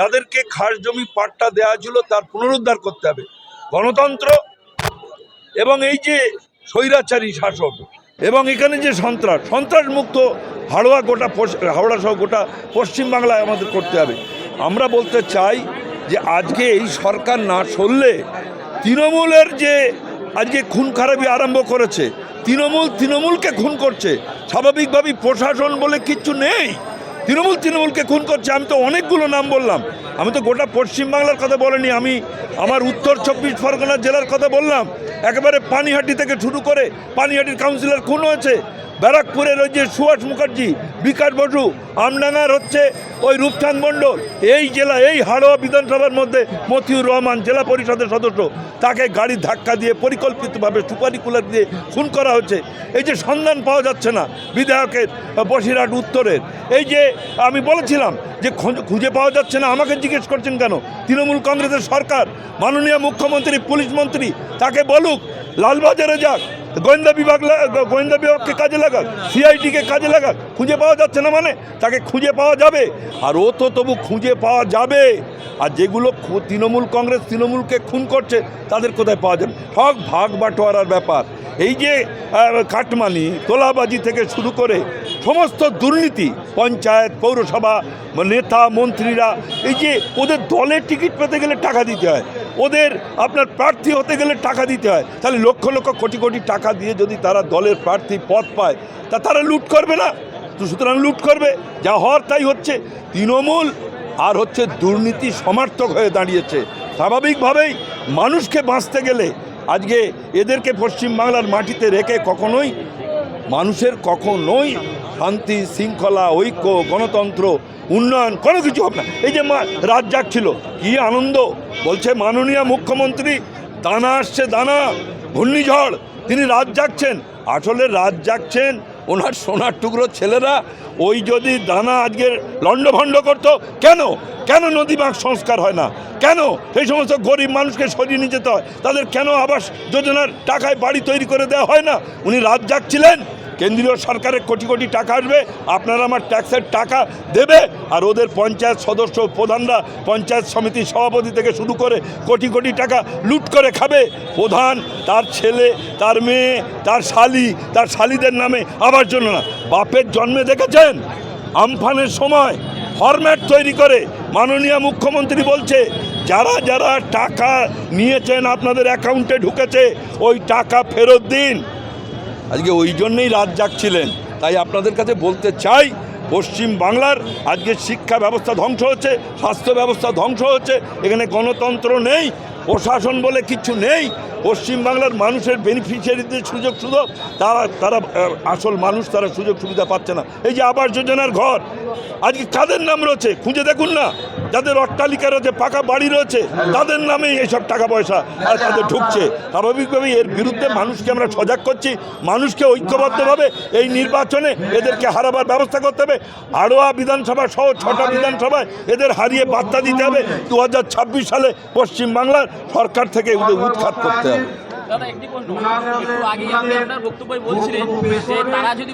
যাদেরকে খাস জমি পাট্টা দেওয়া ছিল তার পুনরুদ্ধার করতে হবে। গণতন্ত্র এবং এই যে স্বৈরাচারী শাসক এবং এখানে যে সন্ত্রাস সন্ত্রাস মুক্ত হাওড়া গোটা হাওড়া সহ গোটা পশ্চিমবাংলায় আমাদের করতে হবে। আমরা বলতে চাই যে আজকে এই সরকার না সরলে তৃণমূলের যে আজকে খুন খারাপি আরম্ভ করেছে, তৃণমূল, তৃণমূলকে খুন করছে, স্বাভাবিকভাবেই প্রশাসন বলে কিচ্ছু নেই। তৃণমূল তৃণমূলকে খুন করছে আমি তো অনেকগুলো নাম বললাম। আমি তো গোটা পশ্চিমবাংলার কথা বলিনি, আমি আমার উত্তর চব্বিশ পরগনা জেলার কথা বললাম। একেবারে পানিহাটি থেকে শুরু করে পানিহাটির কাউন্সিলর খুন হয়েছে। ব্যারাকপুরের ওই যে সুভাষ মুখার্জি, বিকাশ বসু, আমডাঙ্গার হচ্ছে ওই রূপচাঁদ মণ্ডল। এই জেলা, এই হাড়োয়া বিধানসভার মধ্যে মতিউর রহমান জেলা পরিষদের সদস্য, তাকে গাড়ি ধাক্কা দিয়ে পরিকল্পিতভাবে সুপারি কুলার দিয়ে খুন করা হচ্ছে। এই যে সন্ধান পাওয়া যাচ্ছে না বিধায়কের বসিরহাট উত্তরের। এই যে আমি বলেছিলাম যে খোঁজ- পাওয়া যাচ্ছে না, আমাকে জিজ্ঞেস করছেন কেন? তৃণমূল কংগ্রেসের সরকার, মাননীয় মুখ্যমন্ত্রী, পুলিশ মন্ত্রী, তাকে বলুক, লালবাজারে যাক, গোয়েন্দা বিভাগ গোয়েন্দা বিভাগকে কাজে লাগাক সিআইটিকে কাজে লাগাক, খুঁজে পাওয়া যাচ্ছে না মানে? তাকে খুঁজে পাওয়া যাবে। আর ও তো তবু খুঁজে পাওয়া যাবে। আর যেগুলো তৃণমূল কংগ্রেস তৃণমূলকে খুন করছে, তাদের কোথায় পাওয়া যাবে? হক, ভাগ, বাটোয়ারার ব্যাপার। এই যে কাটমানি, তোলাবাজি থেকে শুরু করে সমস্ত দুর্নীতি, পঞ্চায়েত, পৌরসভা নেতা, মন্ত্রীরা, এই যে ওদের দলের টিকিট পেতে গেলে টাকা দিতে হয়, ওদের আপনার প্রার্থী হতে গেলে টাকা দিতে হয়, তাহলে লক্ষ লক্ষ কোটি কোটি টাকা দিয়ে যদি তারা দলের প্রার্থী পদ পায়, তা তারা লুট করবে না? তো সুতরাং লুট করবে, যা হওয়ার তাই হচ্ছে। তৃণমূল আর হচ্ছে দুর্নীতি সমার্থক হয়ে দাঁড়িয়েছে। স্বাভাবিকভাবেই মানুষকে বাঁচতে গেলে আজকে এদেরকে পশ্চিমবাংলার মাটিতে রেখে কখনোই, মানুষের কখনোই শান্তি, শৃঙ্খলা, ঐক্য, গণতন্ত্র, উন্নয়ন, কোনো কিছু হবে না। এই যে রাত জাগছিল, কি আনন্দ। বলছে, মাননীয় মুখ্যমন্ত্রী, দানা আসছে, দানা, ঘূর্ণিঝড়, তিনি রাত জাগছেন। আসলে রাত জাগছেন ওনার সোনার টুকরো ছেলেরা। ওই যদি দানা আজকে লণ্ডভণ্ড করতো, কেন? কেন নদী বাঁক সংস্কার হয় না? কেন সেই সমস্ত গরিব মানুষকে সরিয়ে নিয়ে যেতে হয়? তাদের কেন আবাস যোজনার টাকায় বাড়ি তৈরি করে দেওয়া হয় না? উনি রাত জাগছিলেন। কেন্দ্রীয় সরকারের কোটি কোটি টাকা আসবে, আপনারা আমার ট্যাক্সের টাকা দেবে, আর ওদের পঞ্চায়েত সদস্য প্রধানরা, পঞ্চায়েত সমিতির সভাপতি থেকে শুরু করে কোটি কোটি টাকা লুট করে খাবে। প্রধান, তার ছেলে, তার মেয়ে, তার শালি, তার শালিদের নামে আবার জন্য না বাপের জন্মে দেখেছেন? আমফানের সময় ফরম্যাট তৈরি করে মাননীয় মুখ্যমন্ত্রী বলছে, যারা যারা টাকা নিয়েছেন আপনাদের অ্যাকাউন্টে ঢুকেছে, ওই টাকা ফেরত দিন। আজকে ওই জন্যেই রাত জাগছিলেন। তাই আপনাদের কাছে বলতে চাই, পশ্চিম বাংলার আজকে শিক্ষা ব্যবস্থা ধ্বংস হচ্ছে, স্বাস্থ্য ব্যবস্থা ধ্বংস হচ্ছে, এখানে গণতন্ত্র নেই প্রশাসন বলে কিছু নেই। পশ্চিম বাংলার মানুষের বেনিফিশিয়ারিদের সুযোগ সুযোগ, তারা তারা আসল মানুষ, তারা সুযোগ সুবিধা পাচ্ছে না। এই যে আবাস যোজনার ঘর, আজকে কাদের নাম রয়েছে? খুঁজে দেখুন না। যাদের অট্টালিকা রয়েছে, পাকা বাড়ি রয়েছে, তাদের নামেই এইসব টাকা পয়সা আর তাদের ঢুকছে। স্বাভাবিকভাবেই এর বিরুদ্ধে মানুষকে আমরা সজাগ করছি, মানুষকে ঐক্যবদ্ধভাবে এই নির্বাচনে এদেরকে হারাবার ব্যবস্থা করতে হবে। আরোয়া বিধানসভা সহ ছটা বিধানসভায় এদের হারিয়ে বার্তা দিতে হবে। দু হাজার ছাব্বিশ সালে পশ্চিমবাংলার সরকার থেকে এগুলো উৎখাত করতে হবে।